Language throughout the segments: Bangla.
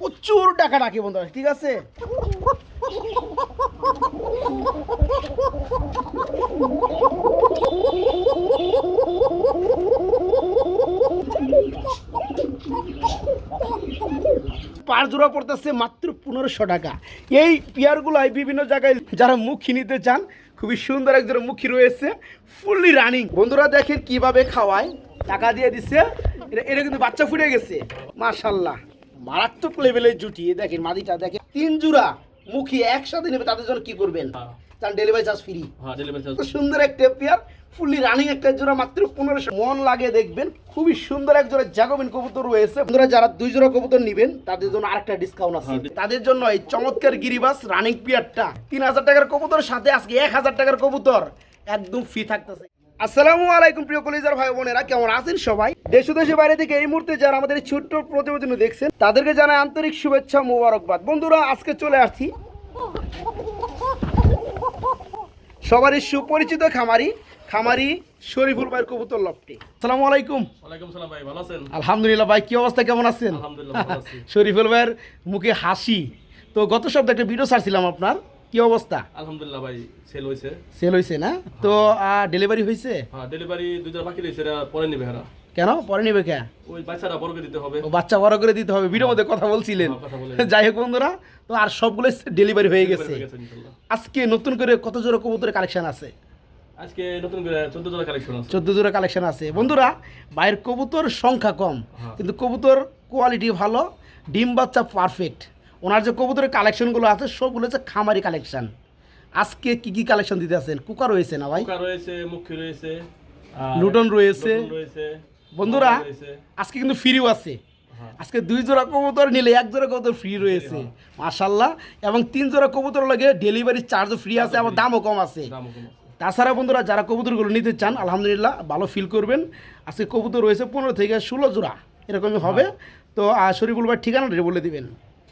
প্রচুর টাকা ডাকে বন্ধুরা, ঠিক আছে? পার জোড়া পড়তেছে মাত্র পনেরোশো টাকা। এই পেয়ারগুলাই বিভিন্ন জায়গায় যারা মুখী নিতে চান, খুবই সুন্দর এক জোড়া মুখী রয়েছে ফুললি রানিং বন্ধুরা দেখেন কীভাবে খাওয়ায়, টাকা দিয়ে দিছে, এটা কিন্তু বাচ্চা ফুটে গেছে মাশাল্লাহ মারাত্মক লেভেলের জুটি। দেখেন মাদিটা দেখেন। তিন জোড়া মুখী একসাথে নেবে তাদের জন্য কি করবেন? হ্যাঁ। তার ডেলিভারি চার্জ ফ্রি হ্যাঁ ডেলিভারি চার্জ সুন্দর একটা পেয়ার ফুললি রানিং একটা জোড়া মাত্র পনেরোশো। মন লাগে দেখবেন খুবই সুন্দর এক জোড়া জাগোবিন কবুতর রয়েছে। বন্ধুরা যারা দুই জোড়া কবুতর নিবেন তাদের জন্য আরেকটা ডিসকাউন্ট আছে। হ্যাঁ। তাদের জন্য এই চমৎকার গিরিবাস রানিং পেয়ারটা তিন হাজার টাকার কবুতর সাথে আজকে এক হাজার টাকার কবুতর। একদম ফ্রি থাকতেছে। আসসালামু আলাইকুম প্রিয় কলিজার ভাই বোনেরা কেমন আছেন সবাই? দেশ ও দেশের বাইরে থেকে এই মুহূর্তে যারা আমাদের ছোট্ট প্রতিবেদন দেখছেন তাদেরকে জানাই আন্তরিক শুভেচ্ছা মোবারকবাদ। বন্ধুরা আজকে চলে আসছি সবারই সুপরিচিত খামারি খামারি শরীফুল ভাইয়ের কবুতর লফটে আসসালামু আলাইকুম। ওয়ালাইকুম সালাম ভাই ভালো আছেন? আলহামদুলিল্লাহ ভাই কি অবস্থা কেমন আছেন? আলহামদুলিল্লাহ ভালো আছি। শরীফুল ভাইয়ের মুখে হাসি। তো গত সপ্তাহে একটা ভিডিও ছাড়ছিলাম আপনার। কি অবস্থা? আলহামদুলিল্লাহ ভাই সেল হয়েছে সেল হয়েছে না? তো ডেলিভারি হয়েছে হ্যাঁ ডেলিভারি দুইটা বাকি এরা পরে নিবে হেরা কেন? পরে নিবে কে? ওই বাচ্চারা বড়কে দিতে হবে। ও বাচ্চা বড় করে দিতে হবে। ভিডিওর মধ্যে কথা বলছিলেন। হ্যাঁ। যাই হোক বন্ধুরা তো আর সবগুলো ডেলিভারি হয়ে গেছে। হয়ে। আজকে নতুন করে কত জোড়া কবুতরের কালেকশন আছে? আজকে নতুন করে চোদ্দ জোড়া কালেকশন আছে। চোদ্দ জোড়া কালেকশন আছে। বন্ধুরা বাইরের কবুতর সংখ্যা কম হ্যাঁ। কিন্তু কবুতর কোয়ালিটি ভালো ডিম বাচ্চা পারফেক্ট ওনার যে কবুতরের কালেকশনগুলো আছে সবগুলো হচ্ছে খামারি কালেকশন। আজকে কি কি কালেকশন দিতে আছেন? কুকার রয়েছে না ভাই? রয়েছে মুখী রয়েছে লুটন রয়েছে। রয়েছে বন্ধুরা আজকে কিন্তু ফ্রিও আছে। হ্যাঁ। আজকে দুই জোড়া কবুতর নিলে এক জোড়া কবুতর ফ্রি রয়েছে। মাশাল্লাহ এবং তিন জোড়া কবুতর লাগে ডেলিভারি চার্জও ফ্রি আছে আবার দামও কম আছে। তাছাড়া বন্ধুরা যারা কবুতরগুলো নিতে চান আলহামদুলিল্লাহ ভালো ফিল করবেন। আজকে কবুতর রয়েছে পনেরো থেকে ষোলো জোড়া। এরকমই হবে। তো আহ, শরীফুল ভাই ঠিকানাটা বলে দিবেন।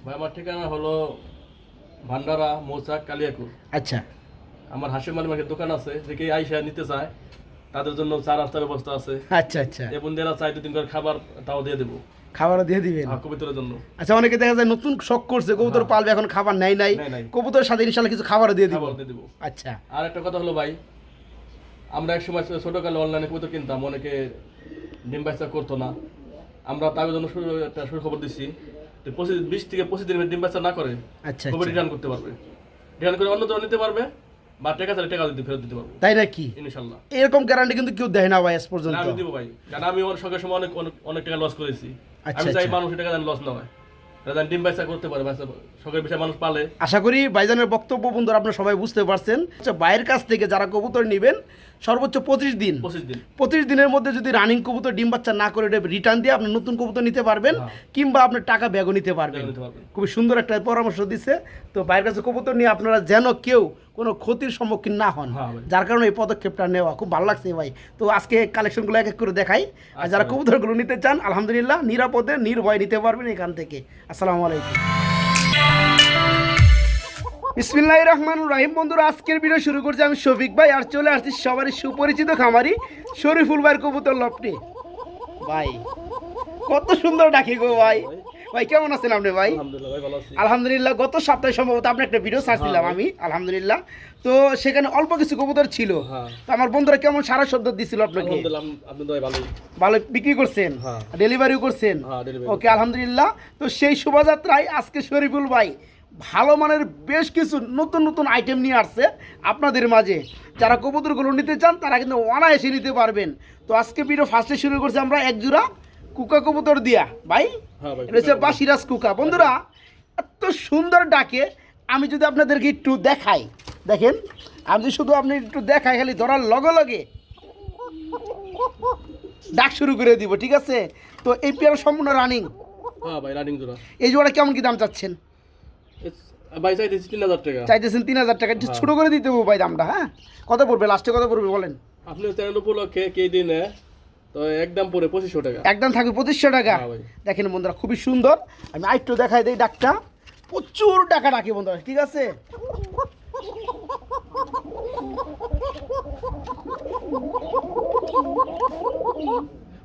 ভাই আমার ঠিকানা হলো ভান্ডারা মৌচাক কালিয়াকুর। আচ্ছা। আমার হাসিম মালিমাকের দোকান আছে যে কে আইসা নিতে চায় তাদের জন্য চা রাস্তার ব্যবস্থা আছে। আচ্ছা আচ্ছা। এবং যারা চাই দুদিন করে খাবার তাও দিয়ে দেবো। খাবারও দিয়ে দিবেন? আর কবিতরের জন্য। আচ্ছা অনেকে দেখা যায় নতুন শখ করছে কবুতর পালবে এখন খাবার নাই। নাই। কবুতরের সাথে ইনশাল্লাহ কিছু খাবারও দিয়ে দিব। খাবার দিয়ে দেবো। আচ্ছা। আর একটা কথা হলো ভাই আমরা এক সময় ছোটকালে অনলাইনে কবুতর কিনতাম অনেকে ডিম বাচ্চা করতো না। আমরা তার জন্য একটা সুখবর দিচ্ছি পঁচিশ বিশ থেকে পঁচিশ দিনের ডিম বাচ্চা না করে আচ্ছা কবুতর আচ্ছা। রিটার্ন করতে পারবে। রিটার্ন করে অন্য নিতে পারবে বা টাকা চাইলে টাকা দিতে ফেরত দিতে পারবে। তাই নাকি? ইনশাল্লাহ। এরকম গ্যারান্টি কিন্তু কেউ দেয় না ভাই আজ পর্যন্ত। আমি দিব ভাই। কারণ আমি ওর সঙ্গে সময় অনেক অনেক টাকা লস করেছি। আচ্ছা, আমি চাই মানুষের মানুষ টাকা যেন লস না হয়। যেন ডিম বাচ্চা করতে পারে বাচ্চা শখের বিষয়ে মানুষ পালে। আশা করি ভাইজানের বক্তব্য বন্ধুরা আপনারা সবাই বুঝতে পারছেন। আচ্ছা বাইরের কাছ থেকে যারা কবুতর নেবেন সর্বোচ্চ পঁচিশ দিন। পঁচিশ দিন। পঁচিশ দিনের মধ্যে যদি রানিং কবুতর ডিম বাচ্চা না করে রিটার্ন দিয়ে আপনি নতুন কবুতর নিতে পারবেন হ্যাঁ। কিংবা আপনার টাকা ব্যাগও নিতে পারবেন। খুবই সুন্দর একটা পরামর্শ দিচ্ছে তো বাইরের কাছে কবুতর নিয়ে আপনারা যেন কেউ কোনো ক্ষতির সম্মুখীন না হন। হ্যাঁ যার কারণে এই পদক্ষেপটা নেওয়া খুব ভালো লাগছে ভাই। তো আজকে কালেকশনগুলো এক এক করে দেখাই। আর যারা আচ্ছা। কবুতরগুলো নিতে চান আলহামদুলিল্লাহ নিরাপদে নির্ভয় নিতে পারবেন এখান থেকে। আসসালামু আলাইকুম। বিসমিল্লাহ রহমান রাহিম। বন্ধুরা, আজকের ভিডিও শুরু করছি আমি শফিক ভাই আর চলে আসছি সবারই সুপরিচিত খামারি শরীফুল ভাইয়ের কবুতর লপটে। ভাই, কত সুন্দর ডাকি গো ভাই। ভাই কেমন আছেন আপনি ভাই? আলহামদুলিল্লাহ গত সপ্তাহে সম্ভবত আপনি একটা ভিডিও ছাড়ছিলাম হ্যাঁ, আমি আলহামদুলিল্লাহ। তো সেখানে অল্প কিছু কবুতর ছিল। হ্যাঁ। তো আমার বন্ধুরা কেমন সারা শব্দ দিছিল আপনাকে? ভালো বিক্রি করছেন? হ্যাঁ। ডেলিভারিও করছেন? হ্যাঁ, ওকে আলহামদুলিল্লাহ। তো সেই শোভাযাত্রায় আজকে শরীফুল ভাই ভালো মানের বেশ কিছু নতুন নতুন আইটেম নিয়ে আসছে আপনাদের মাঝে। যারা কবুতরগুলো নিতে চান তারা কিন্তু অনায়াসে নিতে পারবেন। তো আজকে ভিডিও ফার্স্টে শুরু করছি আমরা এক জোড়া কুকা কবুতর দিয়া ভাই? হ্যাঁ কুকা বাসিরাজ কুকা। বন্ধুরা এত সুন্দর ডাকে। আমি যদি আপনাদেরকে একটু দেখাই দেখেন আমি যদি শুধু আপনি একটু দেখাই খালি ধরার লগে লগে ডাক শুরু করে দিব ঠিক আছে? তো এই পেয়ারা সম্পূর্ণ রানিং হ্যাঁ ভাই রানিং জোড়া এই জোড়া কেমন কি দাম চাচ্ছেন? ভাই চাইতেছি তিন হাজার টাকা। চাইতেছেন তিন হাজার টাকা। একটু ছোটো করে দিতে ভাই দামটা হ্যাঁ? কত পড়বে? লাস্টে কত পড়বে বলেন? আপনি চ্যানেল উপলক্ষে কে দিনে তো একদম পরে পঁচিশশো টাকা। একদম থাকবে পঁচিশশো টাকা। হ্যাঁ দেখেন বন্ধুরা খুবই সুন্দর। আমি আরেকটু দেখাই দিই ডাকটা। প্রচুর টাকা ডাকে বন্ধুরা ঠিক আছে?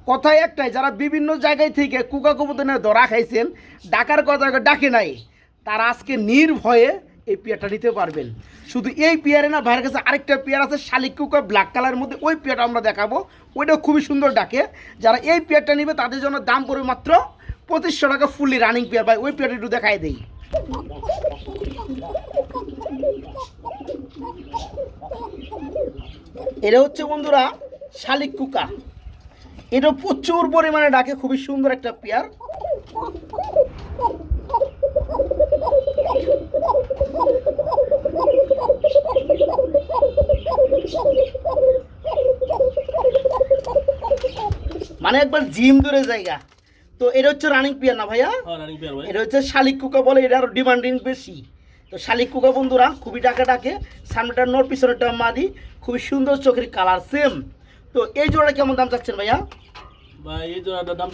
কথাই একটাই যারা বিভিন্ন জায়গায় থেকে কুকা কবুতনের ধরা খাইছেন ডাকার কথা ডাকে নাই। তারা আজকে নির্ভয়ে এই পেয়ারটা নিতে পারবেন। শুধু এই পেয়ারে না, ভাইয়ের কাছে আরেকটা পেয়ার আছে, শালিক কুকা ব্ল্যাক কালারের মধ্যে ওই পেয়ারটা আমরা দেখাবো। ওইটাও খুবই সুন্দর ডাকে। যারা এই পেয়ারটা নিবে, তাদের জন্য দাম পড়বে মাত্র পঁচিশশো টাকা ফুললি রানিং পেয়ার। ভাই, ওই পেয়ারটা একটু দেখাই দেই। এটা হচ্ছে বন্ধুরা শালিক কুকা এটা প্রচুর পরিমাণে ডাকে, খুবই সুন্দর একটা পেয়ার। মানে একবার জিম ধরে জায়গা। তো এটা হচ্ছে রানিং পেয়ার না ভাইয়া? হ্যাঁ এটা হচ্ছে শালিক কুকা বলে এটা আরও ডিমান্ডিং বেশি। তো শালিক কুকা বন্ধুরা খুবই ডাকে ডাকে সামনেটা নোট পিছনেরটা মাদি খুবই সুন্দর চোখের কালার সেম তো এই জোড়া কেমন দাম চাচ্ছেন ভাইয়া? ভাই এই জোড়াটার দাম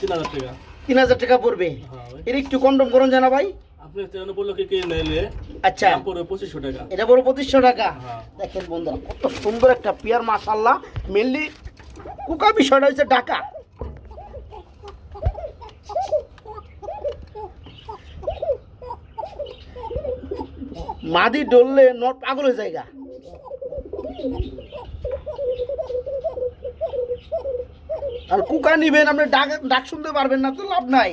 তিন হাজার টাকা। তিন হাজার টাকা পড়বে। হ্যাঁ এর একটু কন্ডম করুন জানা ভাই। আপনি তেমন বলল কি কিনে নিলে আচ্ছা। পড়বে পঁচিশশো টাকা। এটা পড়বে পঁচিশশো টাকা। হ্যাঁ। দেখেন বন্ধুরা কত সুন্দর একটা পেয়ার মাশাল্লাহ মেনলি কুকা বিষয়টা হচ্ছে ডাকা। মাদি ডললে নট পাগল হয়ে জায়গা আর কুকা নিবেন আপনি ডাক ডাক শুনতে পারবেন না তো লাভ নাই।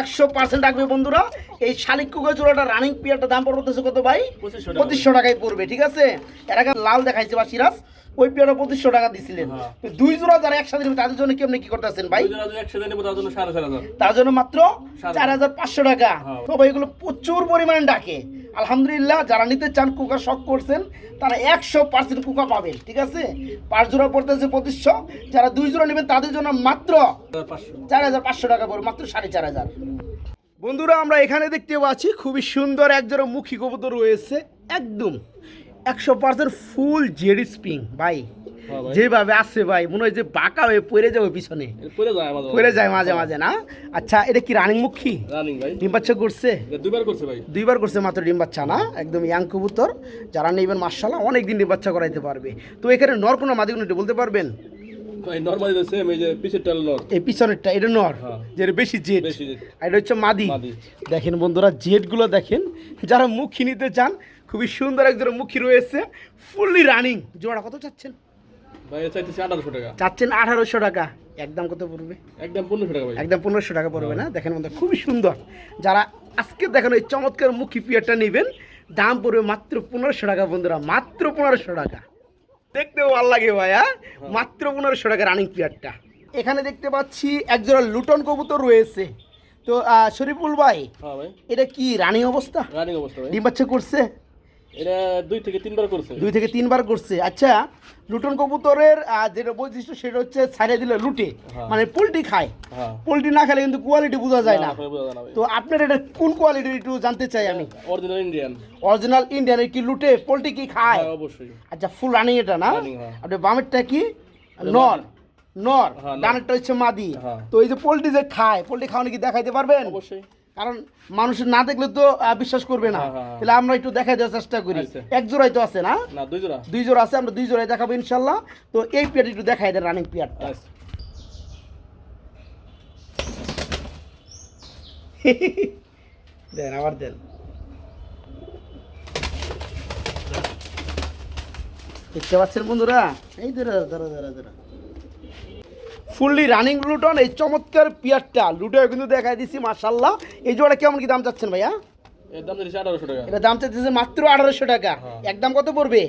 একশো পার্সেন্ট ডাকবে বন্ধুরা এই শালিক কুকা জোড়াটা রানিং পিয়ারটা দাম পড়বে কত ভাই? পঁচিশশো টাকায় পড়বে ঠিক আছে? এর আগে লাল দেখাইছে বা সিরাজ। ওই পেয়ারটা পঁচিশশো টাকা দিছিলেন। হ্যাঁ। দুই জোড়া যারা একসাথে নেবে তাদের জন্য কেমনি কি করতেছেন ভাই? দুই জোড়া যদি একসাথে নেব তার জন্য সাড়ে চার হাজার। তার জন্য মাত্র চার হাজার পাঁচশো টাকা। হ্যাঁ। তো ভাই এগুলো প্রচুর পরিমাণে ডাকে। আলহামদুলিল্লাহ যারা নিতে চান কুকা শখ করছেন তারা একশো পার্সেন্ট কুকা পাবেন ঠিক আছে? পাঁচ জোড়া পড়তেছে পঁচিশশো। যারা দুই জোড়া নেবেন তাদের জন্য মাত্র চার হাজার পাঁচশো টাকা পড়বে মাত্র সাড়ে চার হাজার। বন্ধুরা আমরা এখানে দেখতে পাচ্ছি খুবই সুন্দর একজোড়া মুখী কবুতর রয়েছে একদম। একশো পার্সেন্ট ফুল জেডি স্প্রিং ভাই। হ্যাঁ যেভাবে আসছে ভাই মনে হয় যে বাঁকা হয়ে পড়ে যাবে পিছনে। পড়ে যায় মাঝে মাঝে। না? আচ্ছা এটা কি রানিং মুখী রানিং ভাই। ডিম বাচ্চা করছে? দুইবার করছে ভাই। দুইবার করছে মাত্র ডিম বাচ্চা না? একদম ইয়াং কবুতর। যারা নেবেন মার্শাল্লাহ অনেক দিন ডিম বাচ্চা করাইতে পারবে। তো এখানে নর কোনো মাদি কোনো বলতে পারবেন? ভাই নর্মালি সেম এই যে পিছের নর। এই পিছনেরটা এটা নর? হ্যাঁ। যেটা বেশি জেট এটা হচ্ছে মাদি। মাদি। দেখেন বন্ধুরা জেটগুলো দেখেন যারা মুখী নিতে চান খুবই সুন্দর একজন মুখী রয়েছে ফুললি রানিং জোড়া কত চাচ্ছেন? ভাই এটা চাইতেছি আঠারোশো টাকা। চাচ্ছেন আঠারোশো টাকা। একদম কত পড়বে? একদম পনেরোশো টাকা ভাই। একদম পনেরোশো টাকা পড়বে না? দেখেন বন্ধু খুবই সুন্দর। যারা আজকে দেখেন এই চমৎকার মুখী পিয়ারটা নেবেন দাম পড়বে মাত্র পনেরোশো টাকা বন্ধুরা মাত্র পনেরোশো টাকা। দেখতেও ভালো লাগে ভাইয়া মাত্র পনেরোশো টাকা রানিং পিয়ারটা। এখানে দেখতে পাচ্ছি একজোড়া লুটন কবুতর রয়েছে। তো শরীফুল ভাই হ্যাঁ এটা কি রানিং অবস্থা? রানিং অবস্থা ডিম বাচ্চা করছে? এটা দুই থেকে তিনবার করছে। দুই থেকে তিনবার করছে। আচ্ছা লুটন কবুতরের যেটা বৈশিষ্ট্য সেটা হচ্ছে ছাড়িয়ে দিলে লুটে। হ্যাঁ। মানে পোলট্রি খায়। হ্যাঁ। পোলট্রি না খেলে কিন্তু কোয়ালিটি বোঝা যায় না। তো আপনার এটা কোন কোয়ালিটির একটু জানতে চাই আমি? অরিজিনাল ইন্ডিয়ান অরিজিনাল ইন্ডিয়ানের কি লুটে পোলট্রি কি খায়? হ্যাঁ অবশ্যই। আচ্ছা ফুল রানিং এটা না। আপনি বামেরটা কি? নর। নর। ডানেরটা হচ্ছে মাদি। তো এই যে পোলট্রি যে খায় পোলট্রি খাওয়ানো কি দেখাইতে পারবেন? অবশ্যই। কারণ মানুষ না দেখলে তো বিশ্বাস করবে না। হ্যাঁ, হ্যাঁ, হ্যাঁ। তাহলে আমরা একটু দেখাই দেওয়ার চেষ্টা করি। আচ্ছা। এক জোড়াই তো আছে না? দুই জোড়া। দুই জোড়া আছে আমরা দুই জোড়াই দেখাবো ইনশাল্লাহ। তো এই পেয়ার একটু দেখাই দেন রানিং পেয়ারটা। আচ্ছা। দেন আবার দেন। দেখতে পাচ্ছেন বন্ধুরা? এই ধরো ধরো ধরো ধরো। ফুললি রানিং লুটন এই চমৎকার পিয়ারটা। লুটে কিন্তু দেখাই দিছি মার্শাল্লাহ এই জোড়া কেমন কি দাম চাচ্ছেন ভাইয়া? এটা দাম চাইতেছে মাত্র আঠারোশো টাকা। হ্যাঁ। একদম কত পড়বে?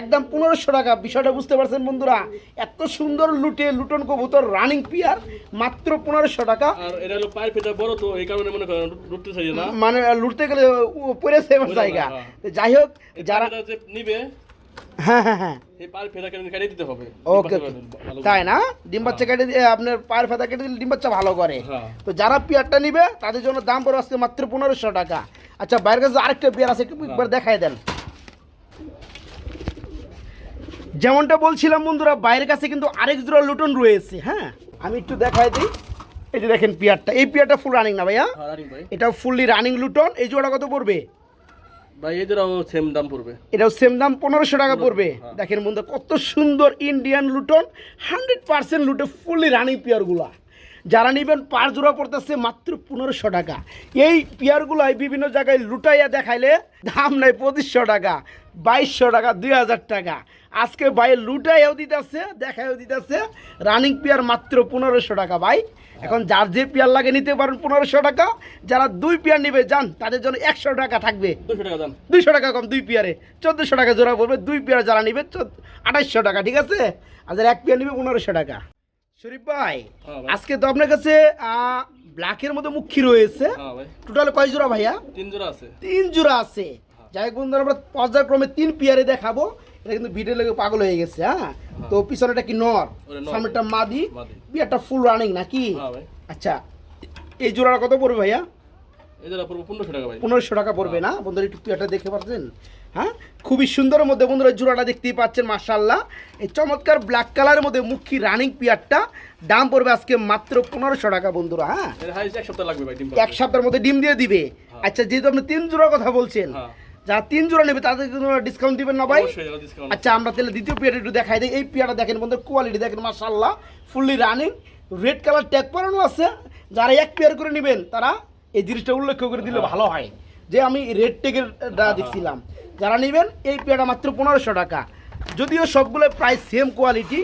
একদম পনেরোশো টাকা। বিষয়টা বুঝতে পারছেন বন্ধুরা এত সুন্দর লুটে লুটন কবুতর রানিং পিয়ার মাত্র পনেরোশো টাকা। মনে লুটতে গেলে পড়েছে জায়গা। হ্যাঁ। যাই হোক যারা নিবে হ্যাঁ হ্যাঁ হ্যাঁ। ওকে তাই না? ডিম বাচ্চা কেটে দিয়ে আপনার পায়ের ফাতা কেটে দিলে ডিম বাচ্চা ভালো করে। হ্যাঁ। তো যারা পেয়ারটা নিবে তাদের জন্য দাম পড়বে আজকে মাত্র পনেরোশো টাকা। আচ্ছা বাইরের কাছে আরেকটা পেয়ার আছে একবার দেখাই দেন। যেমনটা বলছিলাম বন্ধুরা বাইরের কাছে কিন্তু আরেক জোড়া লুটন রয়েছে হ্যাঁ? আমি একটু দেখাই দিই। এই যে দেখেন পেয়ারটা। এই পেয়ারটা ফুল রানিং না ভাইয়া? হ্যাঁ এটা ফুললি রানিং লুটন। এই জোড়া কত পড়বে? ভাই এদেরও সেম দাম পড়বে। এটাও সেম দাম পনেরোশো টাকা পড়বে। দেখেন বন্ধু কত সুন্দর ইন্ডিয়ান লুটন হান্ড্রেড পার্সেন্ট লুটে ফুললি রানিং পেয়ারগুলা যারা নেবেন পার জোড়া পড়তেছে মাত্র পনেরোশো টাকা। এই পেয়ারগুলাই বিভিন্ন জায়গায় লুটাইয়া দেখাইলে দাম নাই পঁচিশশো টাকা বাইশশো টাকা দুই হাজার টাকা। আজকে ভাই লুটাইয়াও দিতেছে দেখাইও দিতেছে রানিং পেয়ার মাত্র পনেরোশো টাকা ভাই। এখন যার যে পেয়ার লাগে নিতে পারেন পনেরোশো টাকা যারা দুই পেয়ার নেবে যান তাদের জন্য একশো টাকা থাকবে। দুইশো টাকা কম দুই পেয়ারে। চোদ্দোশো টাকা জোড়া পড়বে দুই পেয়ার যারা নিবে আঠাশশো টাকা ঠিক আছে? আর যারা এক পেয়ার নিবে পনেরোশো টাকা। শরীফ ভাই হ্যাঁ আজকে তো আপনার কাছে ব্ল্যাকের মধ্যে মুখী রয়েছে হ্যাঁ টোটাল কয় জোড়া ভাইয়া? তিন জোড়া আছে। তিন জোড়া আছে। যাই হোক বন্ধুরা আমরা পর্যায়ক্রমে তিন পেয়ারে দেখাবো। এটা কিন্তু ভিডিও লেগে পাগল হয়ে গেছে হ্যাঁ? তো পিছনেটা কি নর। সামনেটা মাদি। বিয়ারটা ফুল রানিং নাকি? হ্যাঁ আচ্ছা এই জোড়াটা কত পড়বে ভাইয়া? পনেরোশো টাকা পড়বে না? বন্ধুরা একটু এটা দেখতে পাচ্ছেন হ্যাঁ? খুবই সুন্দরের মধ্যে বন্ধুরা জোড়াটা দেখতেই পাচ্ছেন মার্শাল্লাহ এই চমৎকার ব্ল্যাক কালারের মধ্যে মুখী রানিং পিয়ারটা। দাম পড়বে আজকে মাত্র পনেরোশো টাকা বন্ধুরা হ্যাঁ? এক সপ্তাহ লাগবে এক সপ্তাহের মধ্যে ডিম দিয়ে দিবে। আচ্ছা যেহেতু আপনি তিন জোড়ার কথা বলছেন হ্যাঁ। যারা তিন জোড়া নেবে তাদের ডিসকাউন্ট দিবেন না ভাই। আচ্ছা আমরা তাহলে দ্বিতীয় পিয়ারটা একটু দেখাই দিই। এই পিয়ারটা দেখেন বন্ধু কোয়ালিটি দেখেন মার্শাল্লাহ fully running red colour tag পরানো আছে। যারা এক পেয়ার করে নেবেন তারা এই জিনিসটা উল্লেখ করে দিলে ভালো হয়। যে আমি রেড ট্যাগের দেখছিলাম। যারা নেবেন এই পেয়ারটা মাত্র পনেরোশো টাকা। যদিও সবগুলো প্রায় সেম কোয়ালিটি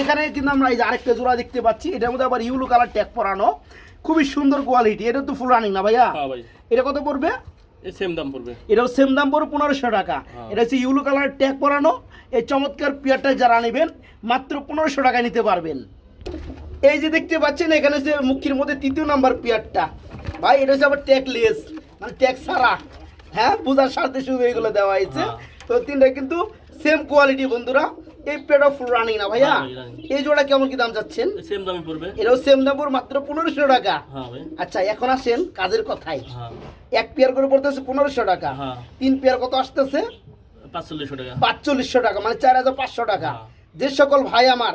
এখানে কিন্তু আমরা এই যে আরেকটা জোড়া দেখতে পাচ্ছি। এটার মধ্যে আবার ইউলো কালার ট্যাগ পরানো। খুবই সুন্দর কোয়ালিটি এটা তো ফুল রানিং না ভাইয়া? হ্যাঁ এটা কত পড়বে? সেম দাম পড়বে। এটাও সেম দাম পড়বে পনেরোশো টাকা। হ্যাঁ। এটা হচ্ছে ইউলো কালার ট্যাগ পরানো। এই চমৎকার পেয়ারটা যারা নেবেন মাত্র পনেরোশো টাকা নিতে পারবেন। এই যে দেখতে পাচ্ছেন এখানে যে মুখির মধ্যে তৃতীয় নাম্বার পেয়ারটা। ভাই এটা হচ্ছে আবার ট্যাগ লেস মানে ট্যাগ সারা হ্যাঁ পূজার স্বার্থে শুধু এগুলো দেওয়া হয়েছে। হ্যাঁ। তো তিনটা কিন্তু সেম কোয়ালিটি বন্ধুরা। এই পেয়ারটা ফুল রানিং না ভাইয়া? এই জোড়া কেমন কি দাম চাচ্ছেন এই সেম দামই পড়বে। এটাও সেম দাম পড়বে মাত্র পনেরোশো টাকা। হ্যাঁ আচ্ছা এখন আসেন কাজের কথাই হ্যাঁ। এক পেয়ার করে পড়তেছে পনেরোশো টাকা। হ্যাঁ। তিন পেয়ার কত আসতেছে? পাঁচচল্লিশশো টাকা। পাঁচচল্লিশশো টাকা মানে চার হাজার পাঁচশো টাকা। যে সকল ভাই আমার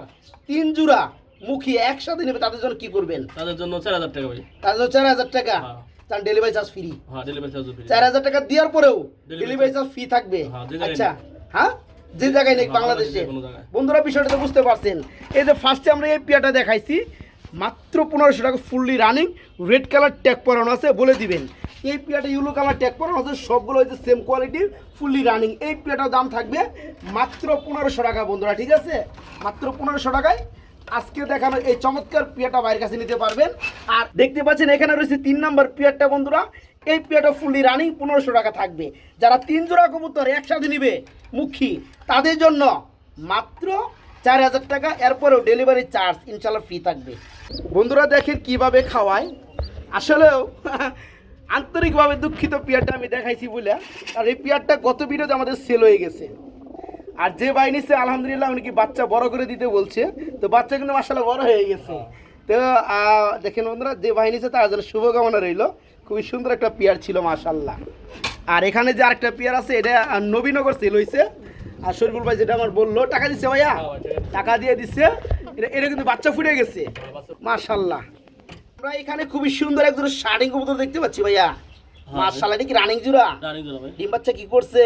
তিন জোড়া মুখী একসাথে নেবে তাদের জন্য কি করবেন? তাদের জন্য চার হাজার টাকা ভাই। তাদের জন্য চার হাজার টাকা? হ্যাঁ। তার ডেলিভারি চার্জ ফ্রি হ্যাঁ ডেলিভারি চার্জ ফ্রি চার হাজার টাকা দেওয়ার পরেও ডেলিভারি চার্জ ফ্রি থাকবে। আচ্ছা হ্যাঁ? যে জায়গায় নেই বাংলাদেশে। বন্ধুরা বিষয়টা তো বুঝতে পারছেন। এই যে ফার্স্টে আমরা এই পিয়াটা দেখাইছি মাত্র পনেরোশো টাকা fully running red colour tag পরানো আছে বলে দিবেন। এই পিয়াটা ইউলো কালার ট্যাগ পরানো আছে সবগুলো হচ্ছে সেম কোয়ালিটির ফুললি রানিং এই পিয়াটার দাম থাকবে মাত্র পনেরোশো টাকা বন্ধুরা ঠিক আছে? মাত্র পনেরোশো টাকায় আজকে দেখানো এই চমৎকার পিয়াটা বাইরের কাছে নিতে পারবেন। আর দেখতে পাচ্ছেন এখানে রয়েছে তিন নম্বর পিয়ারটা বন্ধুরা। এই পিয়াটা ফুললি রানিং পনেরোশো টাকা থাকবে। যারা তিন জোড়া কবুতর একসাথে নিবে মুখী, তাদের জন্য মাত্র চার হাজার টাকা, এরপরেও ডেলিভারি চার্জ ইনশাল্লাহ ফ্রি থাকবে। বন্ধুরা, দেখেন কীভাবে খাওয়ায়। আসলেও আন্তরিকভাবে দুঃখিত পিয়ারটা আমি দেখাইছি বলে। আর এই পিয়ারটা গত ভিডিওতে আমাদের সেল হয়ে গেছে। আর যে ভাই নিচ্ছে আলহামদুলিল্লাহ, উনি কি বাচ্চা বড় করে দিতে বলছে। তো বাচ্চা কিন্তু মাসাল্লাহ বড় হয়ে গেছে। তো দেখেন বন্ধুরা, যে ভাই নিচ্ছে তার জন্য শুভকামনা রইল। খুবই সুন্দর একটা পেয়ার ছিল মাশাল্লাহ আর এখানে যে আরেকটা পেয়ার আছে এটা নবীনগর সেল হয়েছে আর শরীফুল ভাই যেটা আমার বলল টাকা দিচ্ছে ভাইয়া? হ্যাঁ। টাকা দিয়ে দিচ্ছে এটা এটা কিন্তু বাচ্চা ফুটে গেছে। মাশাল্লাহ আমরা এখানে খুবই সুন্দর একজন শাড়ি কবুতর দেখতে পাচ্ছি ভাইয়া। মাশাল্লাহ এটা কি রানিং জুড়া? ডিম বাচ্চা কি করছে?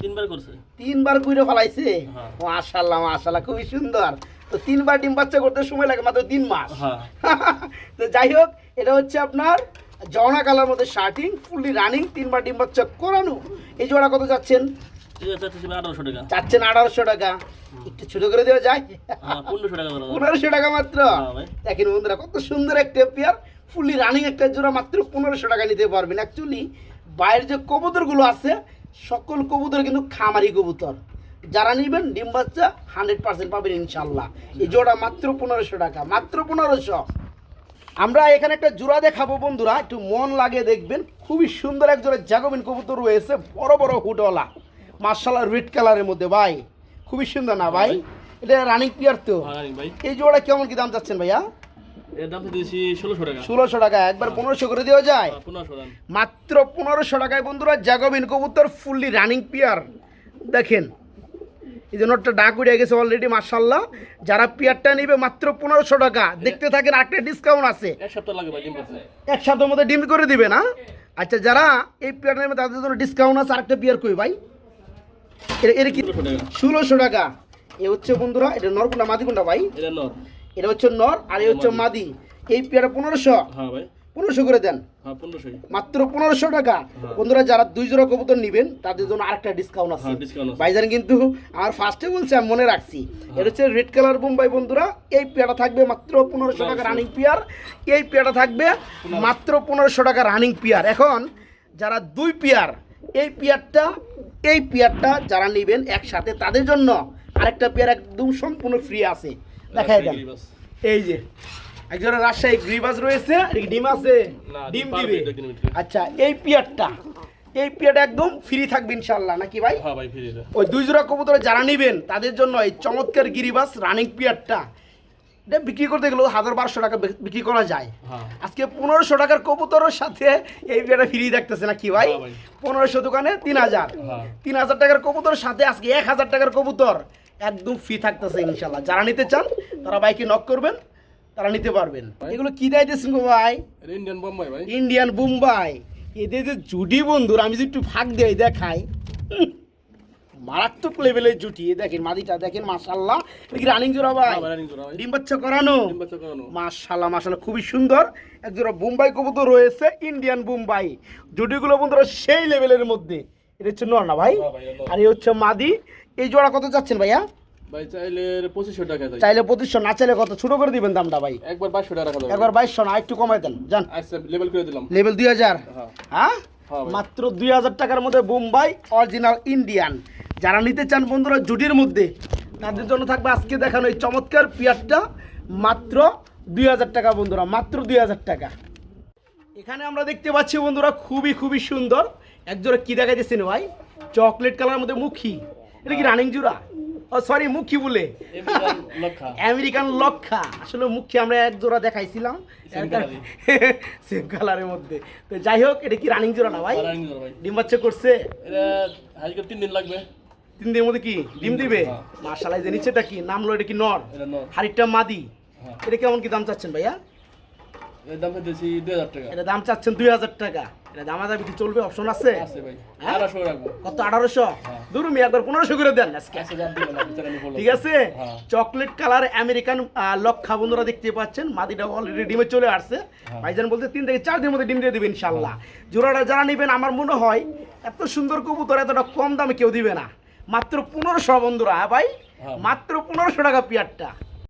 তিনবার করছে। তিনবার কুইরে ফেলাইছে? হ্যাঁ। মাশাল্লাহ মাশাল্লাহ খুবই সুন্দর। তো তিনবার ডিম বাচ্চা করতে সময় লাগে মাত্র তিন মাস। হ্যাঁ। তো যাই হোক এটা হচ্ছে আপনার জওনা কালার মধ্যে শার্টিং ফুললি রানিং তিনবার ডিম বাচ্চা করানো। এই জোড়া কত যাচ্ছেন চাচ্ছি আঠারোশো টাকা। চাচ্ছেন আঠারোশো টাকা। একটু ছোট করে দেওয়া যায়? হ্যাঁ পনেরোশো টাকা মাত্র? হ্যাঁ দেখেন বন্ধুরা কত সুন্দর একটা পেয়ার ফুললি রানিং একটা জোড়া মাত্র পনেরোশো টাকা নিতে পারবেন। অ্যাকচুয়ালি বাইরের যে কবুতরগুলো আছে সকল কবুতর কিন্তু খামারি কবুতর। যারা নেবেন ডিম বাচ্চা হান্ড্রেড পার্সেন্ট পাবেন ইনশাল্লাহ এই জোড়া মাত্র পনেরোশো টাকা মাত্র পনেরোশো। আমরা এখানে একটা জোড়া দেখাবো বন্ধুরা একটু মন লাগে দেখবেন। খুবই সুন্দর এক জোড়া জাগবিন কবুতর রয়েছে বড় বড় হুটওয়ালা মার্শাল্লাহ রেড কালারের মধ্যে ভাই। খুবই সুন্দর না ভাই? এটা রানিং প্লেয়ার তো। হ্যাঁ এই জোড়া কেমন কি দাম চাচ্ছেন ভাইয়া? ষোলোশো টাকা। একবার পনেরোশো করে দেওয়া যায়? হ্যাঁ, মাত্র পনেরোশো টাকায় বন্ধুরা জাগবিন কবুতর ফুললি রানিং পিয়ার দেখেন এই জন্য একটা ডাক উড়ে গেছে অলরেডি মার্শাল্লাহ যারা পিয়ারটা নিবে মাত্র পনেরোশো টাকা। দেখতে থাকেন একটা ডিসকাউন্ট আছে। এক সপ্তাহ সপ্তাহের মধ্যে ডিম করে দিবে না? আচ্ছা যারা এই পেয়ার নেবে তাদের জন্য ডিসকাউন্ট আছে আরেকটা পেয়ার কই ভাই? এর কি? ষোলোশো টাকা। এ হচ্ছে বন্ধুরা এটা নর কোনটা? মাদি কোনটা ভাই? এটা নর। এটা হচ্ছে নর আর এ হচ্ছে মাদি। এই পেয়ারা পনেরোশো। হ্যাঁ ভাই। পনেরোশো করে দেন। হ্যাঁ মাত্র পনেরোশো টাকা। হ্যাঁ। বন্ধুরা যারা দুই জোড়া কবুতর নেবেন তাদের জন্য আরেকটা ডিসকাউন্ট আছে। হ্যাঁ, discount ভাইজান কিন্তু আমার ফার্স্টে বলছে আমি মনে রাখছি এটা হচ্ছে রেড কালার বোম্বাই বন্ধুরা। এই পেয়ারা থাকবে মাত্র পনেরোশো টাকা রানিং পেয়ার এই পেয়ারা থাকবে মাত্র পনেরোশো টাকা রানিং পেয়ার এখন যারা দুই পেয়ার এই পেয়ারটা এই পেয়ারটা যারা নেবেন একসাথে তাদের জন্য আরেকটা পেয়ার একদম সম্পূর্ণ ফ্রি আছে। দেখাই দেন। এই যে একজনের রাজশাহী গ্রিবাস রয়েছে ডিম আছে। ডিম দিবে। আচ্ছা এই পিয়ারটা এই পিয়ারটা একদম ফ্রি থাকবে ইনশাল্লাহ নাকি ভাই? হ্যাঁ ভাই ফিরে ওই দুই জোড়া কবুতরে যারা নেবেন তাদের জন্য এই চমৎকার গিরিবাস রানিং পিয়ারটা। এটা বিক্রি করতে গেলেও হাজার বারোশো টাকা বিক্রি করা যায়। হ্যাঁ। আজকে পনেরোশো টাকার কবুতরের সাথে এই পিয়ারটা ফ্রি দেখতেছে নাকি ভাই? হ্যাঁ ভাই। পনেরোশো দোকানে তিন হাজার। তিন হাজার টাকার কবুতরের সাথে আজকে এক হাজার টাকার কবুতর একদম ফ্রি থাকতেছে ইনশাল্লাহ যারা নিতে চান তারা বাইকে নক করবেন। তারা নিতে পারবেন। এগুলো কি দাইতেছেন গো ভাই? ইন্ডিয়ান বোম্বাই ভাই। ইন্ডিয়ান বুম্বাই এদের যে জুটি বন্ধুর আমি যদি একটু ফাঁক দেই দেখাই। মারাত্মক লেভেলের জুটি। দেখেন মাদিটা দেখেন মাশাল্লাহ কি রানিং জোড়া ভাই? হ্যাঁ জোড়া ভাই। ডিম বাচ্চা করানো? মাশাল্লাহ মাশাল্লাহ খুবই সুন্দর। একজোড়া বোম্বাই কবুতর রয়েছে ইন্ডিয়ান বোম্বাই জুটিগুলো বন্ধুরা সেই লেভেলের মধ্যে। এটা হচ্ছে নর না ভাই। আর এই হচ্ছে মাদি। এই জোড়া কত যাচ্ছেন ভাইয়া? ভাই চাইলে পঁচিশশো টাকা যায় চাইলে পঁচিশশো না চাইলে কত? ছোট করে দিবেন দামটা ভাই। একবার বাইশশো টাকা রাখা যাবে একবার বাইশশো না একটু কমাই দেন আচ্ছা লেভেল করে দিলাম। লেভেল দুই হাজার? হ্যাঁ। হ্যাঁ? হ্যাঁ। মাত্র দুই হাজার টাকার মধ্যে বোম্বাই অরিজিনাল ইন্ডিয়ান যারা নিতে চান বন্ধুরা জুটির মধ্যে তাদের জন্য থাকবে আজকে দেখানো এই চমৎকার পেয়ারটা। মাত্র দুই হাজার টাকা বন্ধুরা মাত্র দুই হাজার টাকা। এখানে আমরা দেখতে পাচ্ছি বন্ধুরা খুবই খুবই সুন্দর। একজোড়া কি দেখাইতেছেন ভাই? চকলেট কালার মধ্যে মুখী। এটা কি রানিং জোড়া? ও সরি মুখী বলে। আমেরিকান লক্ষা। আসলে মুখে আমরা এক জোড়া দেখাইছিলাম। সেম কালারের মধ্যে। তো যাই হোক এটা কি রানিং জোড়া না ভাই? ডিম বাচ্চা করছে? তিন দিন লাগবে। তিন দিনের মধ্যে কি? ডিম দিবে? হ্যাঁ। মাশালাই যে নিচেটা কি? নাম হলো এটা কি নর? হাড়িটা মাদি। হ্যাঁ। এটা কেমন কি দাম চাচ্ছেন ভাইয়া? দাম চাচ্ছেন দুই হাজার টাকা। এটা দামা দাবি কি চলবে? অপশন আছে? আছে ভাই। হ্যাঁ? রাখব। কত আঠারোশো? হ্যাঁ। ধরুন একবার পনেরোশো করে দেন। আজকে। আচ্ছা দাম দিবেন না বিচার আমি বললাম। ঠিক আছে? হ্যাঁ। চকলেট কালার আমেরিকান লক্ষা বন্ধুরা দেখতে পাচ্ছেন। মাদিটা অলরেডি ডিমে চলে আসছে। হ্যাঁ। ভাইজান বলতে তিন থেকে চার দিনের মধ্যে ডিম দিয়ে দিবেন ইনশাল্লাহ জোড়াটা যারা নেবেন আমার মনে হয় এত সুন্দর কবুতর এতটা কম দামে কেউ দিবে না। মাত্র পনেরোশো বন্ধুরা হ্যাঁ ভাই? হ্যাঁ। মাত্র পনেরোশো টাকা পেয়ারটা।